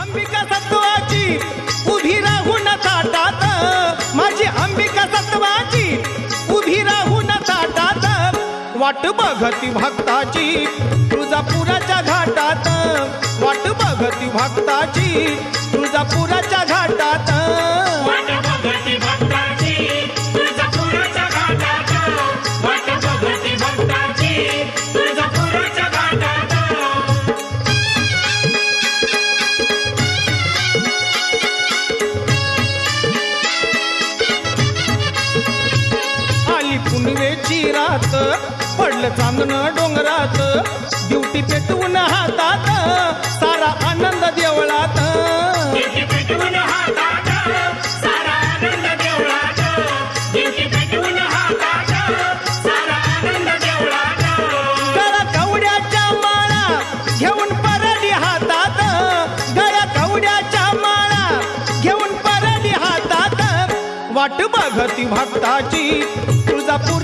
अंबिका सत्वाची उभी राहून ताटात. माझी अंबिका सत्वाची उभी राहून ताटात. वाट बघती भक्ताची तुळजापुराच्या घाटात. वाट बघती भक्ताची तुळजापुराच्या पुनवेची रात पडलं चांदणं डोंगरात. वाट बघती भक्ताची. तुळजापुराच्या